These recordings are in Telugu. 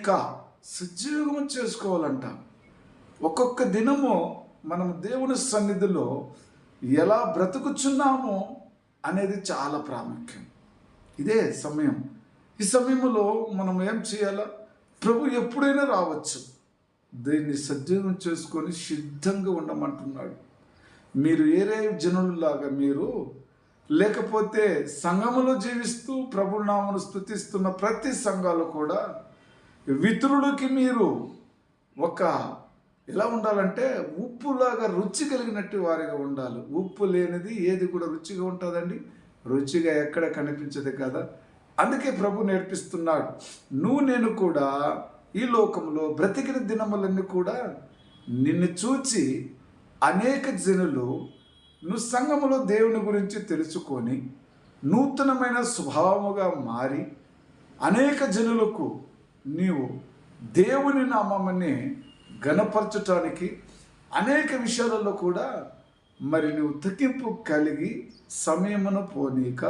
ఇక సజీవం చేసుకోవాలంట. ఒక్కొక్క దినము మనం దేవుని సన్నిధిలో ఎలా బ్రతుకుచున్నామో అనేది చాలా ప్రాముఖ్యం. ఇదే సమయం. ఈ సమయంలో మనం ఏం చేయాలా? ప్రభు ఎప్పుడైనా రావచ్చు. దీన్ని సజీవం చేసుకొని సిద్ధంగా ఉండమంటున్నాడు. మీరు ఏరే జనులలాగా మీరు లేకపోతే సంఘములో జీవిస్తూ ప్రభు నామను స్థుతిస్తున్న ప్రతి సంఘాలు కూడా వితురులకి మీరు ఒక ఎలా ఉండాలంటే ఉప్పులాగా రుచి కలిగినట్టు వారిగా ఉండాలి. ఉప్పు లేనిది ఏది కూడా రుచిగా ఉంటుందండి. రుచిగా ఎక్కడ కనిపించదు కదా. అందుకే ప్రభు నేర్పిస్తున్నాడు నువ్వు నేను కూడా ఈ లోకంలో బ్రతికిన దినములన్నీ కూడా నిన్ను చూచి అనేక జనులు నువ్వు సంఘములో దేవుని గురించి తెలుసుకొని నూతనమైన స్వభావముగా మారి అనేక జనులకు నీవు దేవుని నామని గణపరచటానికి అనేక విషయాలలో కూడా మరి నువ్వు తగ్గింపు కలిగి సమయమును పోనీక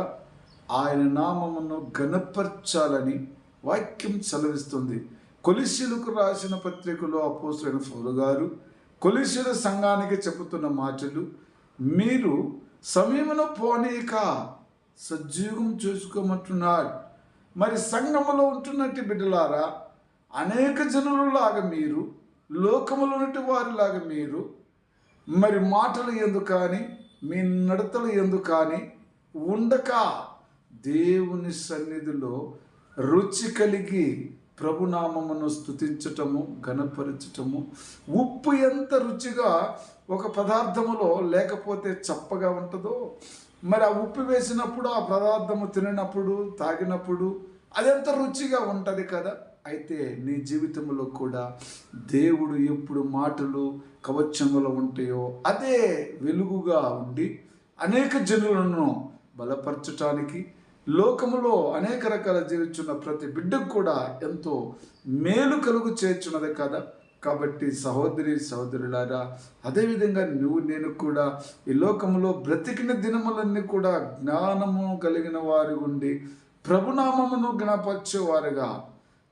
ఆయన నామమును గణపరచాలని వాక్యం సెలవిస్తుంది. కొలిశీలకు రాసిన పత్రికలో అపోసైన పౌలు గారు కొలిశీల సంఘానికి చెబుతున్న మాటలు మీరు సమయమును పోనీక సజీవం చూసుకోమంటున్నాడు మరి సంఘములో ఉంటున్నట్టు బిడ్డలారా అనేక జనులలాగా మీరు లోకములో ఉన్నటి వారిలాగా మీరు మరి మాటలు ఎందుకు కానీ మీ నడతలు ఎందుకు కానీ ఉండక దేవుని సన్నిధిలో రుచి కలిగి ప్రభునామమును స్థుతించటము గణపరచటము ఉప్పు ఎంత రుచిగా ఒక పదార్థములో లేకపోతే చప్పగా ఉంటుందో మరి ఆ ఉప్పు వేసినప్పుడు ఆ పదార్థము తిననప్పుడు తాగినప్పుడు అదెంత రుచిగా ఉంటుంది కదా? అయితే నీ జీవితంలో కూడా దేవుడు ఎప్పుడు మాటలు కవచంలో ఉంటాయో అదే వెలుగుగా ఉండి అనేక జనులను బలపరచటానికి లోకములో అనేక రకాల జీవించున్న ప్రతి బిడ్డకు కూడా ఎంతో మేలు కలుగు చేర్చున్నది కదా? కాబట్టి సహోదరి సహోదరులారా అదేవిధంగా నువ్వు నేను కూడా ఈ లోకంలో బ్రతికిన దినములన్నీ కూడా జ్ఞానము కలిగిన వారి ఉండి ప్రభునామమును జ్ఞాపరిచేవారుగా.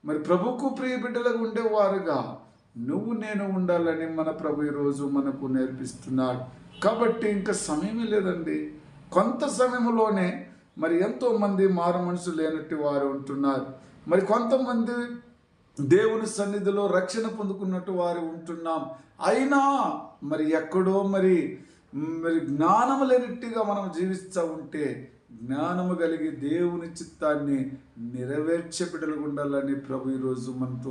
మరి ప్రభుకు ప్రియ బిడ్డలుగా ఉండేవారుగా. నువ్వు నేను ఉండాలని మన ప్రభు ఈరోజు మనకు నేర్పిస్తున్నాడు. కాబట్టి ఇంకా సమయమే లేదండి. కొంత సమయంలోనే మరి ఎంతోమంది మారు మనసు లేనట్టు వారు ఉంటున్నారు. మరి కొంతమంది దేవుని సన్నిధిలో రక్షణ పొందుకున్నట్టు వారు ఉంటున్నాం. అయినా మరి ఎక్కడో మరి మరి జ్ఞానము లేనట్టుగా మనం జీవిస్తూ ఉంటే జ్ఞానము కలిగి దేవుని చిత్తాన్ని నెరవేర్చే ఉండాలని ప్రభు ఈరోజు మనతో